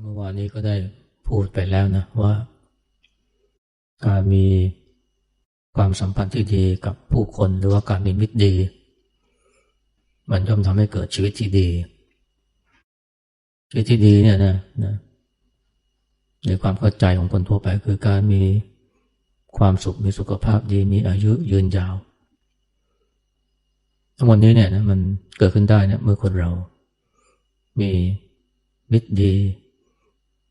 เมื่อวานนี้ก็ได้พูดไปแล้วนะว่า การมีความสัมพันธ์ที่ดีกับผู้คนหรือว่าการมีมิตรดี มันย่อมทำให้เกิดชีวิตที่ดี ชีวิตที่ดีเนี่ยนะนะในความเข้าใจของคนทั่วไปคือการมีความสุขมีสุขภาพดีมีอายุยืนยาวทั้งหมดนี้เนี่ยนะมันเกิดขึ้นได้นะเมื่อคนเรามีมิตรดี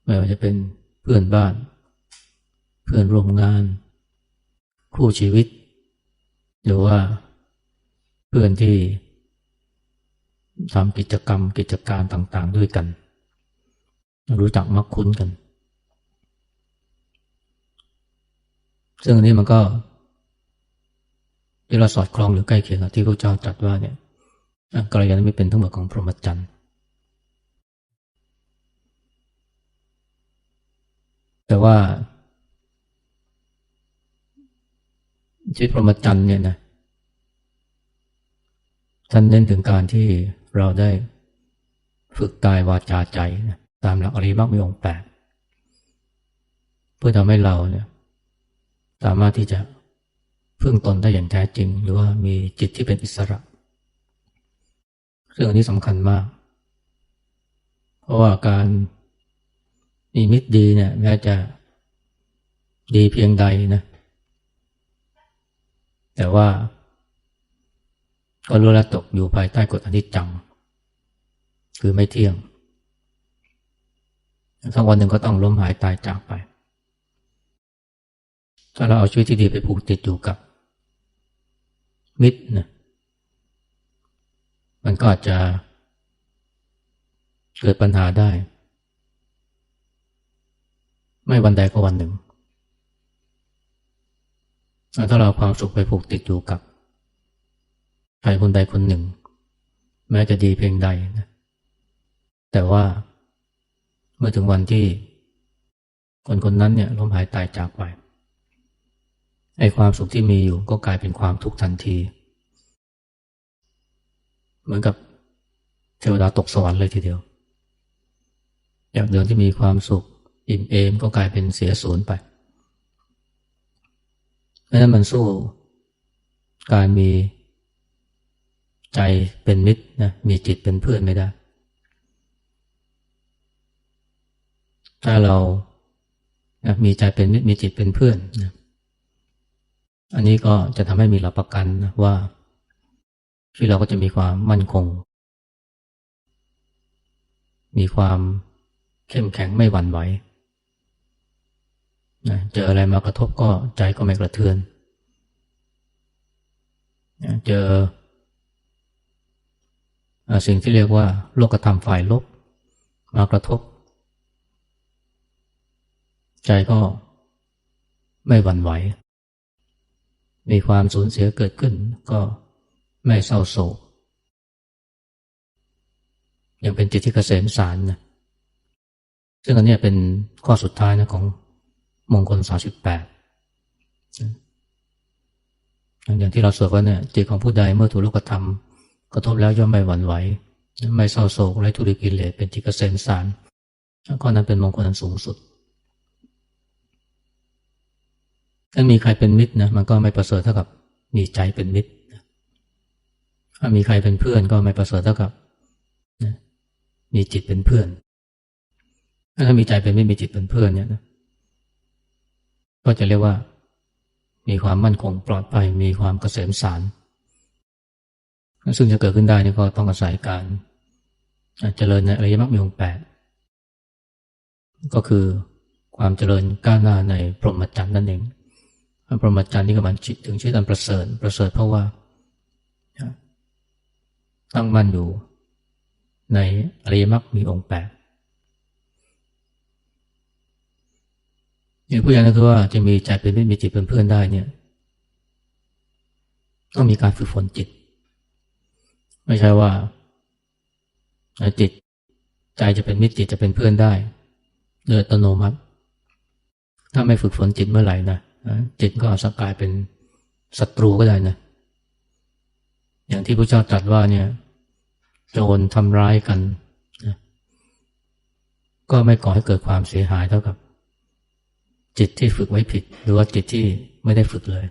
ไม่ว่าจะเป็นเพื่อนบ้าน เพื่อนร่วมงาน คู่ชีวิต หรือว่าเพื่อนที่ทำกิจกรรมกิจการต่างๆด้วยกัน รู้จักมักคุ้นกัน ซึ่งอันนี้มันก็ที่เราสอดคล้องหรือใกล้เคียงกับที่พระเจ้าจัดว่าเนี่ยกัลยาณมิตรเป็นทั้งหมดของพรหมจรรย์ แต่ว่า ชีวิตพรหมจรรย์เนี่ยนะท่านเน้นถึงการที่เราได้ฝึกกายวาจาใจนะตามหลักอริมักมีองค์แปดเพื่อทำให้เราเนี่ย สามารถที่จะพึ่งตนได้อย่างแท้จริง หรือว่ามีจิตที่เป็นอิสระซึ่งอันนี้สำคัญมาก เพราะว่าการ มีมิตรดีเนี่ยแม้จะดีเพียงใดนะ แต่ว่า ก็รู้และตกอยู่ภายใต้กฎอนิจจัง คือไม่เที่ยงสักวันหนึ่งก็ต้องล้มหายตายจากไป ถ้าเราเอาชีวิตที่ดีไปผูกติดอยู่กับ มิตรนะมันก็อาจจะเกิดปัญหาได้ ไม่วันใดก็วันหนึ่ง ถ้าเราความสุขไปผูกติดอยู่กับใครคนใดคนหนึ่ง แม้จะดีเพียงใดนะแต่ว่าเมื่อถึงวันที่คนคนนั้นเนี่ยล้มหายตายจากไปไอ้ความสุขที่มีอยู่ก็กลายเป็นความทุกข์ทันที เหมือนกับเทวดาตกสวรรค์เลยทีเดียวจากเดิมที่มีความสุข อิ่มเอมก็กลายเป็นเสียศูนย์ไปเพราะนั้นมันสู้การมีใจเป็นมิตรนะมีจิตเป็นเพื่อนไม่ได้ ถ้าเรานะมีใจเป็นมิตรมีจิตเป็นเพื่อนนะอันนี้ก็จะทำให้มีหลักประกันนะว่าที่เราก็จะมีความมั่นคง มีความเข้มแข็งไม่หวั่นไหว เจออะไรมากระทบก็ใจก็ไม่กระเทือนเจอสิ่งที่เรียกว่า โลกธรรมฝ่ายลบ มากระทบ ใจก็ไม่หวั่นไหว มีความสูญเสียเกิดขึ้น ก็ไม่เศร้าโศก ยังเป็นจิตที่เกษมสารนะซึ่งอันนี้เป็นข้อสุดท้ายนะของ มงคลสาสิบแปดอย่างที่เราสวดว่าเนี่ยจิตของผู้ใดเมื่อถูกโลกธรรมกระทบแล้วย่อมไม่หวั่นไหวไม่เศร้าโศกไร้ทุริกิเลสเป็นจิตเกษมสารข้อนั้นเป็นมงคลอันสูงสุดถ้ามีใครเป็นมิตรนะมันก็ไม่ประเสริฐเท่ากับมีใจเป็นมิตรถ้ามีใครเป็นเพื่อนก็ไม่ประเสริฐเท่ากับมีจิตเป็นเพื่อน ถ้ามีใจเป็นมิตรมีจิตเป็นเพื่อนเนี่ยนะ ก็จะเรียกว่า มีความมั่นคงปลอดภัยมีความเกษมสารซึ่งจะเกิดขึ้นได้นี่ก็ต้องอาศัยการเจริญในอริยมรรคมีองค์แปดก็คือความเจริญก้าวหน้าในพรหมจรรย์นั่นเองพรหมจรรย์นี่ก็มันจิตถึงชื่ออันประเสริฐประเสริฐเพราะว่าตั้งมั่นอยู่ในอริยมรรคมีองค์แปด เนี่ยผู้ใหญ่ก็คือว่าจะมีใจเป็นมิตรมีจิตเป็นเพื่อนได้เนี่ย ต้องมีการฝึกฝนจิต ไม่ใช่ว่าจิตใจจะเป็นมิตรจิตจะเป็นเพื่อนได้โดยอัตโนมัติ ถ้าไม่ฝึกฝนจิตเมื่อไหร่นะจิตก็สักกลายเป็นศัตรูก็ได้นะอย่างที่พระเจ้าตรัสว่าเนี่ย โจรทำร้ายกัน ก็ไม่ก่อให้เกิดความเสียหายเท่ากับ จิตที่ฝึกไว้ผิด หรือว่าจิตที่ไม่ได้ฝึกเลย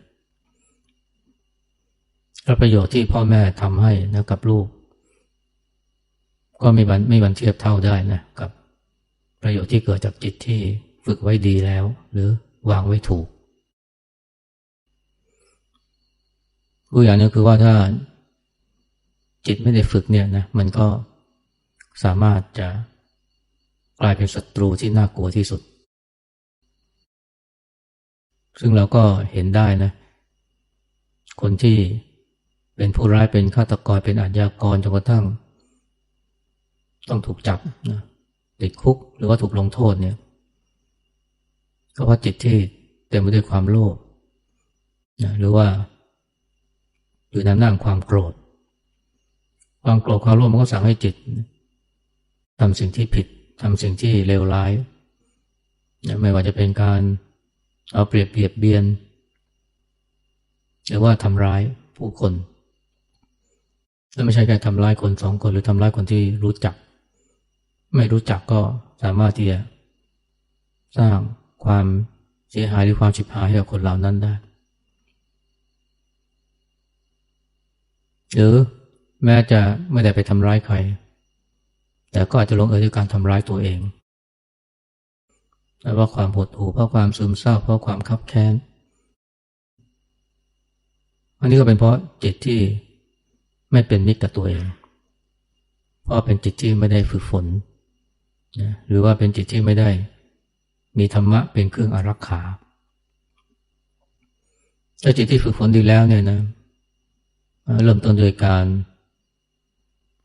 และประโยชน์ที่พ่อแม่ทำให้นะกับลูก ก็ไม่บันไม่บันเทียบเท่าได้นะกับ ประโยชน์ที่เกิดจากจิตที่ฝึกไว้ดีแล้ว หรือวางไว้ถูกผู้อย่างนี้คือว่าถ้าจิตไม่ได้ฝึกเนี่ยนะมันก็สามารถจะกลายเป็นศัตรูที่น่ากลัวที่สุด ซึ่งเราก็เห็นได้นะ คนที่เป็นผู้ร้ายเป็นฆาตกรเป็นอาชญากรจนกระทั่ง ต้องถูกจับนะติดคุกหรือว่าถูกลงโทษเนี่ยก็เพราะจิตที่เต็มไปด้วยความโลภนะหรือว่า อยู่ในอำนาจความโกรธ ความโกรธความโลภมันก็สั่งให้จิตทำสิ่งที่ผิดทำสิ่งที่เลวร้าย ไม่ว่าจะเป็นการ เอาเปรียบเบียดเบียน หรือว่าทำร้ายผู้คนและไม่ใช่แค่ทำร้ายคนสองคนหรือทำร้ายคนที่รู้จัก ไม่รู้จักก็สามารถที่จะสร้างความเสียหายหรือความฉิบหายให้กับคนเหล่านั้นได้ หรือแม้จะไม่ได้ไปทำร้ายใคร แต่ก็อาจจะลงเอยด้วยการทำร้ายตัวเอง เพราะความหดหู่เพราะความซึมเศร้าเพราะความคับแค้นอันนี้ก็เป็นเพราะจิตที่ไม่เป็นมิตรกับตัวเอง เพราะเป็นจิตที่ไม่ได้ฝึกฝนนะหรือว่าเป็นจิตที่ไม่ได้มีธรรมะเป็นเครื่องอารักขาถ้าจิตที่ฝึกฝนดีแล้วเนี่ยนะเริ่มต้นโดยการ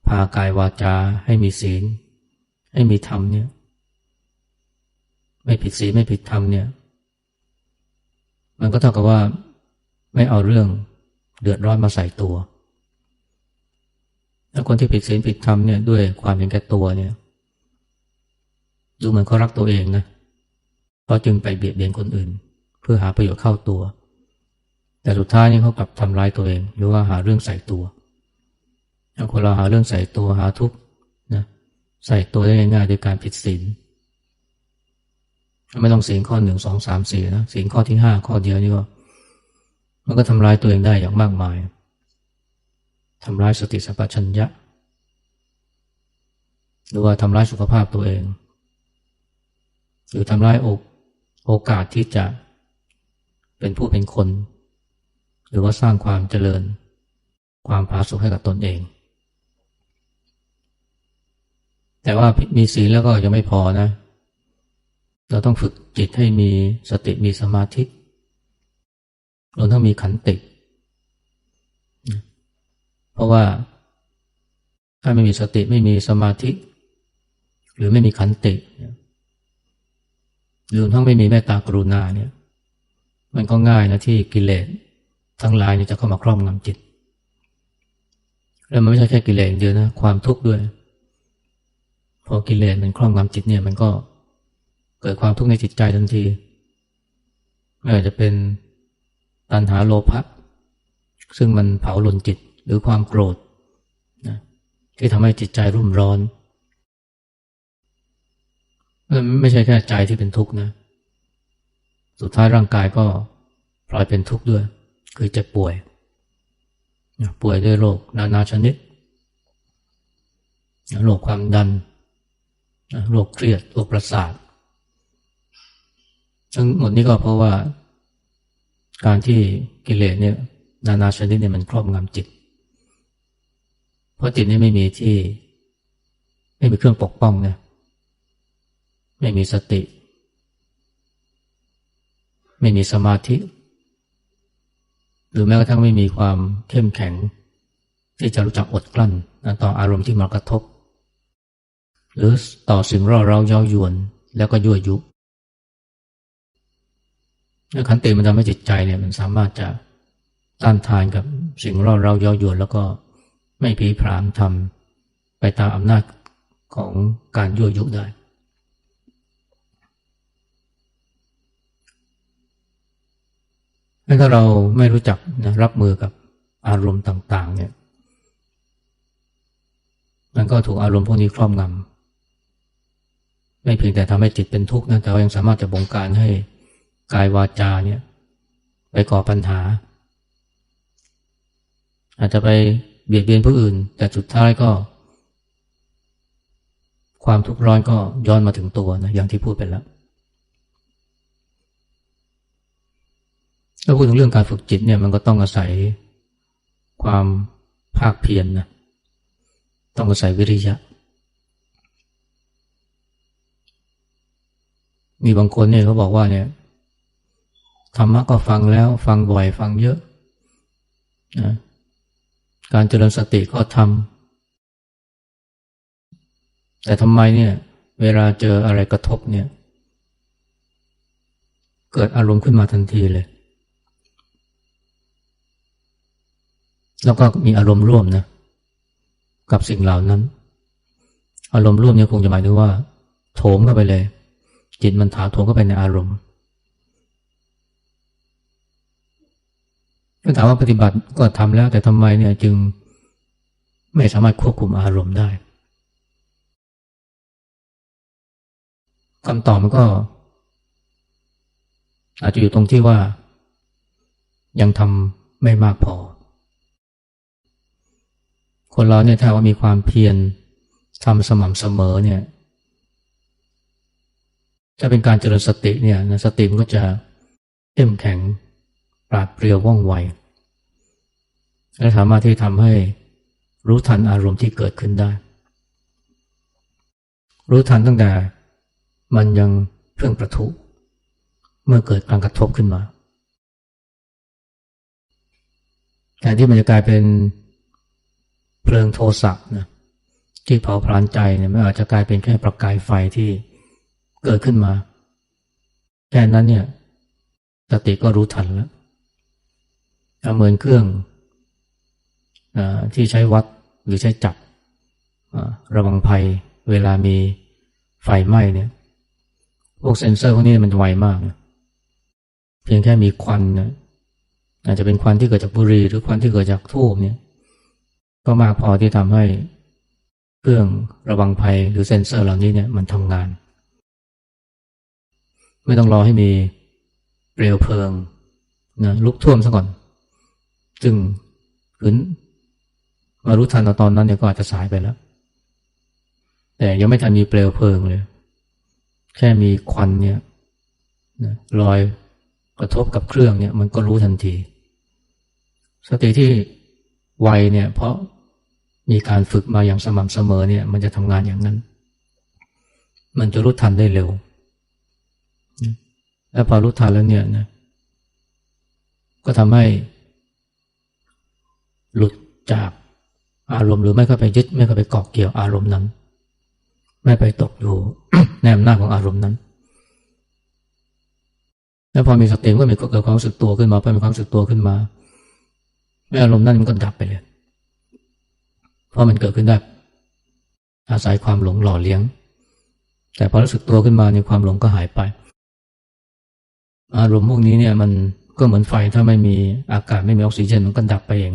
พากายวาจาให้มีศีล ให้มีธรรมเนี่ย ไม่ผิดศีลไม่ผิดธรรมเนี่ย มันก็เท่ากับว่าไม่เอาเรื่องเดือดร้อนมาใส่ตัว แล้วคนที่ผิดศีลผิดธรรมเนี่ยด้วยความเห็นแก่ตัวเนี่ย ดูเหมือนเขารักตัวเองนะเขาจึงไปเบียดเบียนคนอื่น เพื่อหาประโยชน์เข้าตัว แต่สุดท้ายนี่เขากลับทำร้ายตัวเอง หรือว่าหาเรื่องใส่ตัวคนเราหาเรื่องใส่ตัวหาทุกข์นะใส่ตัวได้ง่ายๆโดยการผิดศีล ไม่ต้องศีลข้อหนึ่งสองสามสี่นะศีลข้อที่ห้าข้อเดียวนี่ก็ มันก็ทำร้ายตัวเองได้อย่างมากมายทำร้ายสติสัพชัญญะ หรือว่าทำร้ายสุขภาพตัวเอง หรือทำร้ายโอกาสที่จะเป็นผู้เป็นคน หรือว่าสร้างความเจริญ ความผาสุกให้กับตนเอง แต่ว่ามีศีลแล้วก็ยังไม่พอนะ เราต้องฝึกจิตให้มีสติมีสมาธิรวมทั้งมีขันติ เพราะว่าถ้าไม่มีสติไม่มีสมาธิ หรือไม่มีขันติหรือทั้งไม่มีเมตตากรุณาเนี่ย มันก็ง่ายนะที่กิเลสทั้งหลายนี่จะเข้ามาครอบงำจิต แล้วมันไม่ใช่แค่กิเลสเดียวนะความทุกข์ด้วย พอกิเลสมันครอบงำจิตเนี่ยมันก็ เกิดความทุกข์ในจิตใจทันที ไม่ว่าจะเป็นตัณหาโลภะซึ่งมันเผาหลนจิตหรือความโกรธนะที่ทำให้จิตใจรุ่มร้อนไม่ใช่แค่ใจที่เป็นทุกข์นะ สุดท้ายร่างกายก็พลอยเป็นทุกข์ด้วย คือเจ็บป่วย ป่วยด้วยโรคนานาชนิด โรคความดัน โรคเครียด โรคประสาท ทั้งหมดนี้ก็เพราะว่า การที่กิเลสเนี่ยนานาชนิดเนี่ยมันครอบงำจิต เพราะจิตนี้ไม่มีที่ ไม่มีเครื่องปกป้องนะไม่มีสติ ไม่มีสมาธิ หรือแม้กระทั่งไม่มีความเข้มแข็ง ที่จะรู้จักอดกลั้นต่ออารมณ์ที่มากระทบ หรือต่อสิ่งร่อเร้าเย้ายวนแล้วก็ยั่วยุ ขันติมันทำให้จิตใจเนี่ยมันสามารถจะต้านทานกับสิ่งร่อเร้าเย้ายวนแล้วก็ไม่ผีพรามทำไปตามอำนาจของการยั่วยุได้ ถ้าเราไม่รู้จักนะรับมือกับอารมณ์ต่าง ๆ เนี่ย มันก็ถูกอารมณ์พวกนี้ครอบงำไม่เพียงแต่ทำให้จิตเป็นทุกข์นะแต่ว่ายังสามารถจะบงการให้ กายวาจาเนี่ย ไปก่อปัญหา อาจจะไปเบียดเบียนผู้อื่น แต่สุดท้ายก็ ความทุกข์ร้อนก็ย้อนมาถึงตัวนะอย่างที่พูดไปแล้วถ้าพูดถึงเรื่องการฝึกจิตเนี่ยมันก็ต้องอาศัยความภาคเพียรนนะต้องอาศัยวิริยะ มีบางคนเนี่ยเขาบอกว่าเนี่ย ธรรมะก็ฟังแล้วฟังบ่อยฟังเยอะนะการเจริญสติก็ทำแต่ทำไมเนี่ย เวลาเจออะไรกระทบเนี่ย เกิดอารมณ์ขึ้นมาทันทีเลย แล้วก็มีอารมณ์ร่วมนะ กับสิ่งเหล่านั้น อารมณ์ร่วมเนี่ยคงจะหมายถึงว่า โถมเข้าไปเลย จิตมันถาโถมเข้าไปในอารมณ์ ก็ถามว่าปฏิบัติก็ทำแล้ว แต่ทำไมเนี่ยจึงไม่สามารถควบคุมอารมณ์ได้คำตอบมันก็ อาจจะอยู่ตรงที่ว่า ยังทำไม่มากพอ คนเราเนี่ยถ้าว่ามีความเพียรทำสม่ำเสมอเนี่ยถ้าเป็นการเจริญสติเนี่ยสติมันก็จะเข้มแข็ง ปราดเปรียวว่องไว และสามารถที่ทำให้รู้ทันอารมณ์ที่เกิดขึ้นได้ รู้ทันตั้งแต่มันยังเพิ่งประทุเมื่อเกิดการกระทบขึ้นมาแทนที่มันจะกลายเป็นเพลิงโทสะนะที่เผาพลานใจเนี่ยไม่อาจจะกลายเป็นแค่ประกายไฟที่เกิดขึ้นมา แค่นั้นเนี่ยสติก็รู้ทันแล้ว เหมือนเครื่องอที่ใช้วัดหรือใช้จับระวังภัยเวลามีไฟไหม้เนี่ย พวกเซ็นเซอร์พวกนี้มันไวมากนะเพียงแค่มีควันนะอาจจะเป็นควันที่เกิดจากบุหรี่หรือควันที่เกิดจากทูบเนี่ย ก็มากพอที่ทำให้เครื่องระวังภัยหรือเซ็นเซอร์เหล่านี้เนี่ยมันทำงาน ไม่ต้องรอให้มีเปลวเพลิงนะลุกท่วมซะก่อน จึงขืนมารู้ทันตอนนั้นเนี่ยก็อาจจะสายไปแล้ว แต่ยังไม่ทันมีเปลวเพลิงเลย แค่มีควันเนี่ยลอยกระทบกับเครื่องเนี่ย มันก็รู้ทันที สติที่ไวเนี่ย เพราะมีการฝึกมาอย่างสม่ำเสมอเนี่ย มันจะทำงานอย่างนั้น มันจะรู้ทันได้เร็ว แล้วพอรู้ทันแล้วเนี่ยนะก็ทำให้ หลุดจากอารมณ์หรือไม่ก็ไปยึดไม่ก็ไปเกาะเกี่ยวอารมณ์นั้น ไม่ไปตกอยู่ในอำนาจของอารมณ์นั้น แล้วพอมีสติก็มีเกิดความรู้สึกตัวขึ้นมาพอมีความรู้สึกตัวขึ้นมาไม่อารมณ์นั้นมันก็ดับไปเลย เพราะมันเกิดขึ้นได้อาศัยความหลงหล่อเลี้ยง แต่พอรู้สึกตัวขึ้นมาในความหลงก็หายไป อารมณ์พวกนี้เนี่ยมันก็เหมือนไฟถ้าไม่มีอากาศไม่มีออกซิเจนมันก็ดับไปเอง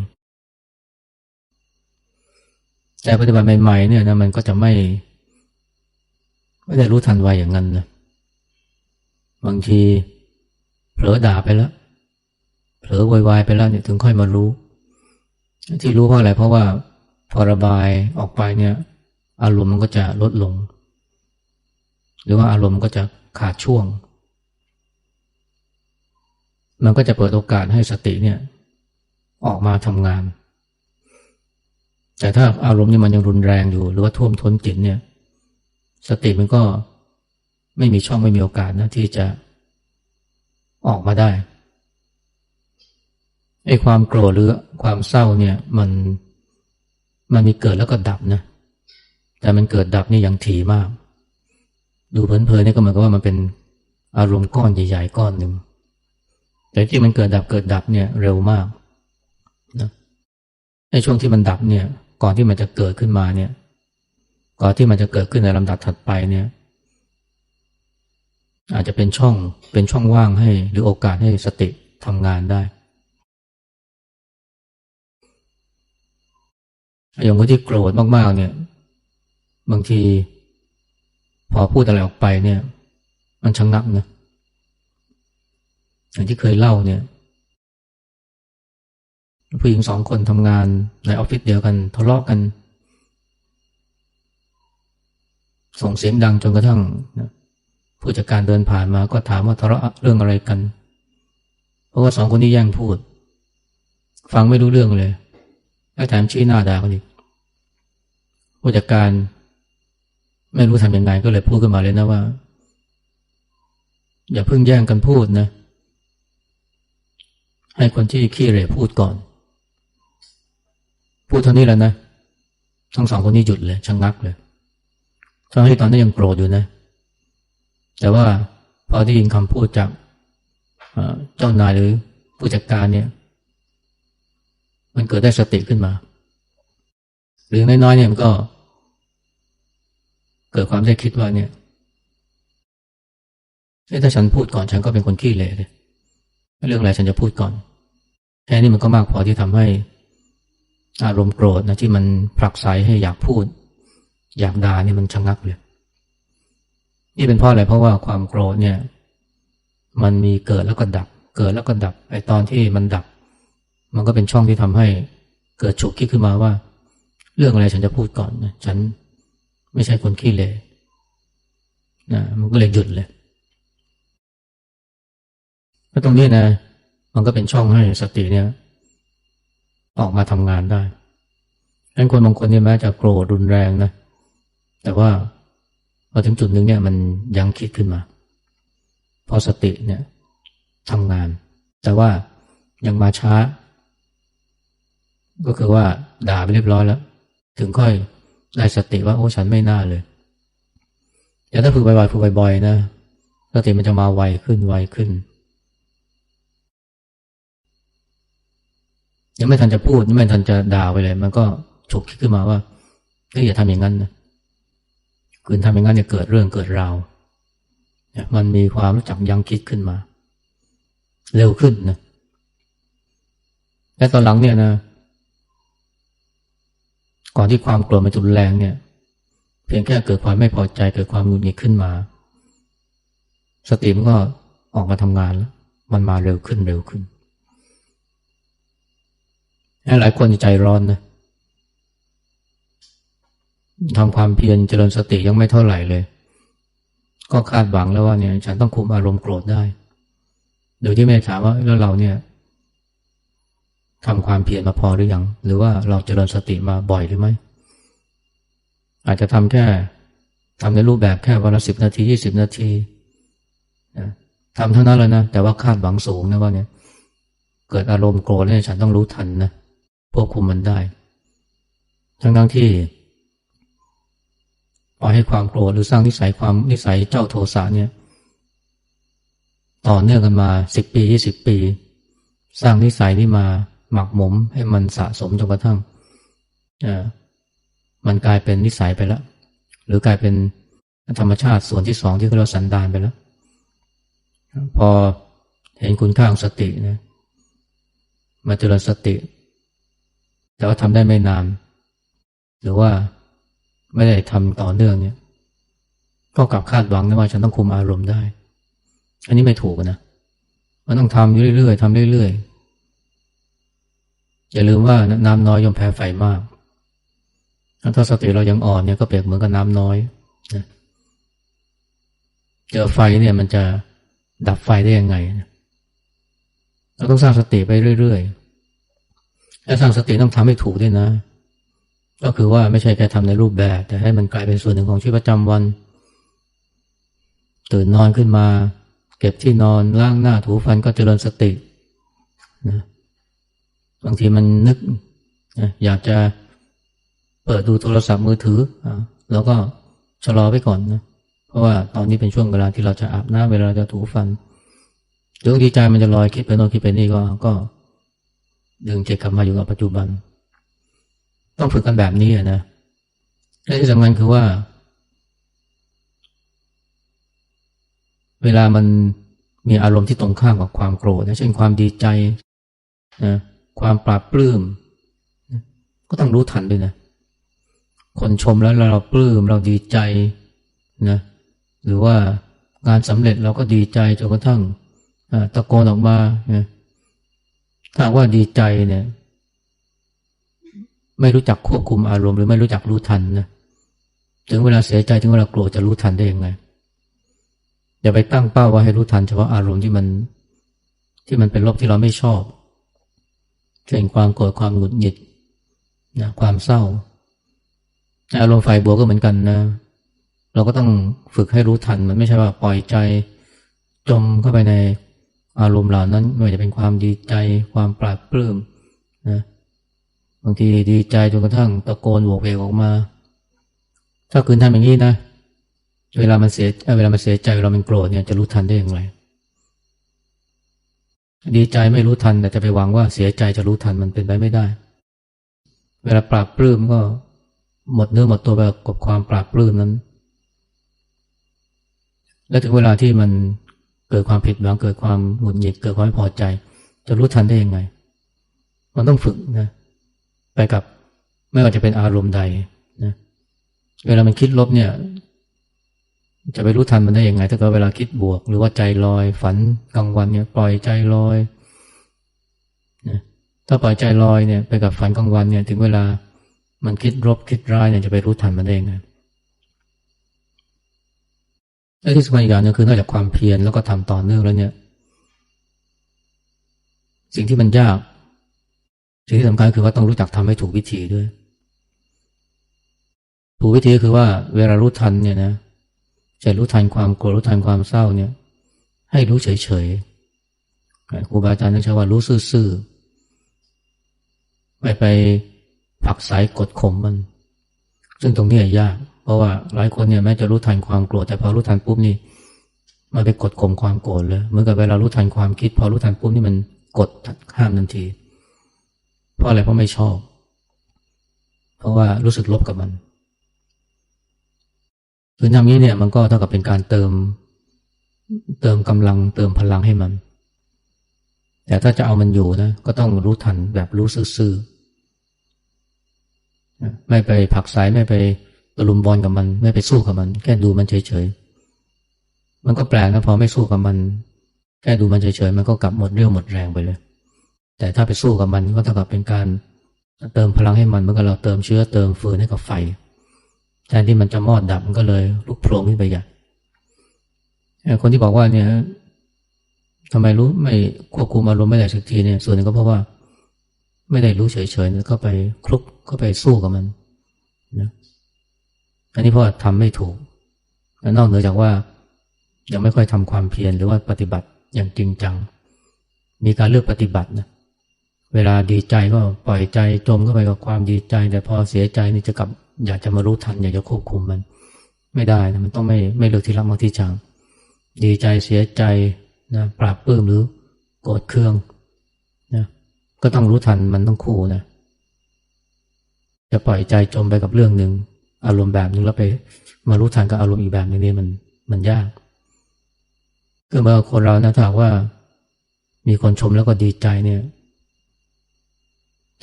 แต่ปฏิบัติใหม่ๆเนี่ยนะมันก็จะไม่ไม่ได้รู้ทันไวอย่างนั้นนะบางทีเผลอด่าไปแล้วเผลอวายไปแล้วเนี่ยถึงค่อยมารู้ ที่รู้เพราะอะไรเพราะว่าพอระบายออกไปเนี่ย อารมณ์มันก็จะลดลง หรือว่าอารมณ์ก็จะขาดช่วง มันก็จะเปิดโอกาสให้สติเนี่ย ออกมาทำงาน แต่ถ้าอารมณ์นี่มันยังรุนแรงอยู่ หรือว่าท่วมท้นจิตเนี่ย สติมันก็ไม่มีช่องไม่มีโอกาสนะที่จะออกมาได้ไอ้ความโกรธหรือความเศร้าเนี่ย มันมันมีเกิดแล้วก็ดับนะแต่มันเกิดดับนี่อย่างถี่มาก ดูเพลินๆนี่ก็เหมือนกับว่ามันเป็นอารมณ์ก้อนใหญ่ๆก้อนหนึ่งแต่ที่มันเกิดดับเกิดดับเนี่ยเร็วมากนะในช่วงที่มันดับเนี่ย ก่อนที่มันจะเกิดขึ้นมาเนี่ย ก่อนที่มันจะเกิดขึ้นในลำดับถัดไปเนี่ย อาจจะเป็นช่องเป็นช่องว่างให้ หรือโอกาสให้สติทำงานได้อย่างคนที่โกรธมากๆ เนี่ย บางที พอพูดอะไรออกไปเนี่ย มันชะงงักนะอย่างที่เคยเล่าเนี่ย ผู้หญิงสองคนทำงานในออฟฟิศเดียวกันทะเลาะกกัน ส่งเสียงดังจนกระทั่งผู้จัดการเดินผ่านมาก็ถามว่าทะเลาะเรื่องอะไรกัน เพราะว่าสองคนนี้แย่งพูด ฟังไม่รู้เรื่องเลยแล้วแถมชี้หน้าด่ากันอีกผู้จัดการไม่รู้ทำยังไงก็เลยพูดขึ้นมาเลยนะว่า อย่าเพิ่งแย่งกันพูดนะ ให้คนที่ขี้เหร่พูดก่อน พูดเท่านี้แล้วนะ ทั้งสองคนนี้หยุดเลยชะงงักเลยทั้งที่ตอนนั้นยังโกรธอยู่นะ แต่ว่าพอได้ยินคำพูดจากเจ้านายหรือผู้จัดการเนี่ย มันเกิดได้สติขึ้นมา หรือน้อยๆเนี่ยมันก็ เกิดความได้คิดว่าเนี่ยถ้าฉันพูดก่อนฉันก็เป็นคนขี้เหร่เลยเรื่องอะไรฉันจะพูดก่อนแค่นี้มันก็มากพอที่ทำให้ อารมณ์โกรธนะที่มันผลักไสให้อยากพูด อยากด่านี่มันชะงักเลย นี่เป็นเพราะอะไรเพราะว่าความโกรธเนี่ย มันมีเกิดแล้วก็ดับ เกิดแล้วก็ดับไอ้ตอนที่มันดับ มันก็เป็นช่องที่ทำให้เกิดฉุกคิดขึ้นมาว่า เรื่องอะไรฉันจะพูดก่อนนะฉันไม่ใช่คนขี้เลยนะมันก็เลยหยุดเลยแล้วตรงนี้นะ มันก็เป็นช่องให้สติเนี่ย ออกมาทำงานได้ดังนั้นคนบางคนเนี่ยแม้จะโกรธรุนแรงนะ แต่ว่าพอถึงจุดหนึ่งเนี่ยมันยังคิดขึ้นมา พอสติเนี่ยทำงาน แต่ว่ายังมาช้า ก็คือว่าด่าไปเรียบร้อยแล้ว ถึงค่อยได้สติว่าโอ้ฉันไม่น่าเลยอย่าถ้าฝึกบ่อยๆฝึกบ่อยๆนะสติมันจะมาไวขึ้นไวขึ้น ยังไม่ทันจะพูดยังไม่ทันจะด่าไปเลย มันก็ฉุกคิดขึ้นมาว่าเฮ้ยอย่าทำอย่างนั้นนะคืนทำอย่างนั้นจะเกิดเรื่องเกิดราวมันมีความรู้จักยังคิดขึ้นมา เร็วขึ้นนะและตอนหลังเนี่ยนะก่อนที่ความโกรธมันจะรุนแรงเนี่ย เพียงแค่เกิดความไม่พอใจเกิดความหงุดหงิดขึ้นมา สติมันก็ออกมาทำงานแล้วมันมาเร็วขึ้นเร็วขึ้น หลายคนใจร้อนนะทำความเพียรเจริญสติยังไม่เท่าไหร่เลย ก็คาดหวังแล้วว่าเนี่ย ฉันต้องคุมอารมณ์โกรธได้ โดยที่ไม่ถามว่าแล้วเราเนี่ยทำความเพียรมาพอหรือยัง หรือว่าเราเจริญสติมาบ่อยหรือไม่อาจจะทำแค่ทำในรูปแบบแค่วันละสิบนาทียี่สิบนาทีนะทำเท่านั้นเลยนะ แต่ว่าคาดหวังสูงนะว่าเนี่ย เกิดอารมณ์โกรธเนี่ยฉันต้องรู้ทันนะ ควบคุมมันได้ ทั้งทั้งที่ปล่อยให้ความโกรธหรือสร้างนิสัยความนิสัยเจ้าโทสะเนี่ย ต่อเนื่องกันมาสิบปียี่สิบปี สร้างนิสัยนี้มาหมักหมมให้มันสะสมจนกระทั่งมันกลายเป็นนิสัยไปแล้ว หรือกลายเป็นธรรมชาติส่วนที่สองที่เราสันดานไปแล้ว พอเห็นคุณค่าของสตินะมาเจริญสติ แต่ว่าทำได้ไม่นาน หรือว่าไม่ได้ทำต่อเนื่องเนี่ย ก็กลับคาดหวังนะว่าฉันต้องคุมอารมณ์ได้ อันนี้ไม่ถูกนะมันต้องทำอยู่เรื่อยๆทำเรื่อยๆอย่าลืมว่าน้ำน้อยย่อมแพ้ไฟมากถ้าสติเรายังอ่อนเนี่ยก็เปรียบเหมือนกับน้ำน้อยนะเจอไฟเนี่ยมันจะดับไฟได้ยังไง เราต้องสร้างสติไปเรื่อยๆ และสร้างสติต้องทำให้ถูกด้วยนะ ก็คือว่าไม่ใช่แค่ทำในรูปแบบ แต่ให้มันกลายเป็นส่วนหนึ่งของชีวิตประจำวัน ตื่นนอนขึ้นมา เก็บที่นอนล้างหน้าถูฟันก็เจริญสตินะบางทีมันนึกอยากจะเปิดดูโทรศัพท์มือถืออแล้วก็ชะลอไปก่อนนะเพราะว่าตอนนี้เป็นช่วงเวลาที่เราจะอาบน้ำเวลาจะถูฟันหรือบางทีใจมันจะลอยคิดไปโน่นคิดไปนี่ก็ก็ ดึงจิตกลับมาอยู่กับปัจจุบัน ต้องฝึกกันแบบนี้นะและที่สำคัญคือว่า เวลามันมีอารมณ์ที่ตรงข้ามกับความโกรธเช่นความดีใจนะความปราบปลื้มก็ต้องรู้ทันด้วยนะ คนชมแล้วเราปลื้มเราดีใจนะหรือว่างานสำเร็จเราก็ดีใจจนกระทั่งตะโกนออกมา ถ้าว่าดีใจเนี่ย ไม่รู้จักควบคุมอารมณ์หรือไม่รู้จักรู้ทันนะถึงเวลาเสียใจถึงเวลาโกรธจะรู้ทันได้ยังไงอย่าไปตั้งเป้าว่าให้รู้ทันเฉพาะอารมณ์ที่มัน ที่มันเป็นลบที่เราไม่ชอบเช่นความโกรธความหงุดหงิดนะความเศร้าอารมณ์ฝ่ายบวกก็เหมือนกันนะ เราก็ต้องฝึกให้รู้ทันมันไม่ใช่ว่าปล่อยใจ จมเข้าไปใน อารมณ์เหล่านั้นไม่ว่าจะเป็นความดีใจความปราบปลื้มนะบางทีดีใจจนกระทั่งตะโกนโวกเวกออกมา ถ้าคืนทำอย่างนี้นะ เวลามันเสียเวลามันเสียใจเวลามันโกรธเนี่ยจะรู้ทันได้อย่างไรดีใจไม่รู้ทันแต่จะไปหวังว่าเสียใจจะรู้ทันมันเป็นไปไม่ได้ เวลาปราบปลื้มก็หมดเนื้อหมดตัวไปกับความปราบปลื้มนั้น และถึงเวลาที่มัน เกิดความผิดหวังเกิดความหงุดหงิดเกิดความไม่พอใจ จะรู้ทันได้ยังไง มันต้องฝึกนะ ไปกับไม่ว่าจะเป็นอารมณ์ใดนะเวลามันคิดลบเนี่ย จะไปรู้ทันมันได้ยังไง ถ้าเกิดเวลาคิดบวก หรือว่าใจลอย ฝันกลางวันเนี่ยปล่อยใจลอยนะถ้าปล่อยใจลอยเนี่ย ไปกับฝันกลางวันเนี่ย ถึงเวลามันคิดรบคิดร้ายเนี่ยจะไปรู้ทันมันได้ยังไง และที่สำคัญอีกอย่างนึงคือนอกจากความเพียรแล้วก็ทำต่อเนื่องแล้วเนี่ย สิ่งที่มันยาก สิ่งที่สำคัญคือว่าต้องรู้จักทำให้ถูกวิธีด้วย ถูกวิธีคือว่าเวลารู้ทันเนี่ยนะจะรู้ทันความโกรธรู้ทันความเศร้าเนี่ย ให้รู้เฉยๆครูบาอาจารย์ต้องใช้ว่ารู้ซื่อๆไม่ไปผักสายกดข่มมัน ซึ่งตรงนี้ยาก เพราะว่าหลายคนเนี่ยแม้จะรู้ทันความโกรธแต่พอรู้ทันปุ๊บนี่มันไปกดข่มความโกรธเลยเหมือนกับเวลารู้ทันความคิด พอรู้ทันปุ๊บนี่มันกดห้ามทันที เพราะอะไรเพราะไม่ชอบ เพราะว่ารู้สึกลบกับมันคือทำนี้เนี่ยมันก็เท่ากับเป็นการเติม เติมกำลังเติมพลังให้มัน แต่ถ้าจะเอามันอยู่นะก็ต้องรู้ทันแบบรู้ซื่อไม่ไปผักสายไม่ไป ตะลุมบอลกับมัน ไม่ไปสู้กับมัน แค่ดูมันเฉยๆ มันก็แปลกนะพอไม่สู้กับมัน แค่ดูมันเฉยๆ มันก็กลับหมดเรี่ยวหมดแรงไปเลย แต่ถ้าไปสู้กับมันก็เท่ากับเป็นการเติมพลังให้มันเมื่อเราเติมเชื้อเติมฟืนให้กับไฟ แทนที่มันจะมอดดับมันก็เลยลุกโผล่ขึ้นไปใหญ่คนที่บอกว่าเนี่ยทำไมรู้ไม่ควบคุมอารมณ์ไม่ได้สักทีเนี่ยส่วนหนึ่งก็เพราะว่า ไม่ได้รู้เฉยๆก็ไปคลุกก็ไปสู้กับมัน อันนี้เพราะทำไม่ถูกนอกเหนือจากว่ายังไม่ค่อยทำความเพียรหรือว่าปฏิบัติอย่างจริงจัง มีการเลือกปฏิบัตินะเวลาดีใจก็ปล่อยใจจมเข้าไปกับความดีใจ แต่พอเสียใจนี่จะกลับอยากจะมารู้ทันอยากจะควบคุมมัน ไม่ได้นะมันต้องไม่ไม่เลือกที่รักมากที่ชัง ดีใจเสียใจนะปราบปลื้มหรือโกรธเคืองนะก็ต้องรู้ทันมันต้องคู่นะจะปล่อยใจจมไปกับเรื่องหนึ่ง อารมณ์แบบนึงแล้วไป มารู้ทันกับอารมณ์อีกแบบหนึ่งนี่มันมันยากก็เมื่อคนเรานะถ้าว่า มีคนชมแล้วก็ดีใจเนี่ย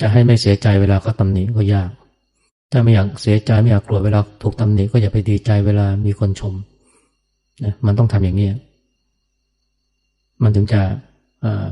จะให้ไม่เสียใจเวลาเขาตำหนิก็ยาก ถ้าไม่อยากเสียใจไม่อยากกลัวเวลาถูกตำหนิก็อย่าไปดีใจเวลามีคนชมนะมันต้องทำอย่างนี้มันถึงจะอ่า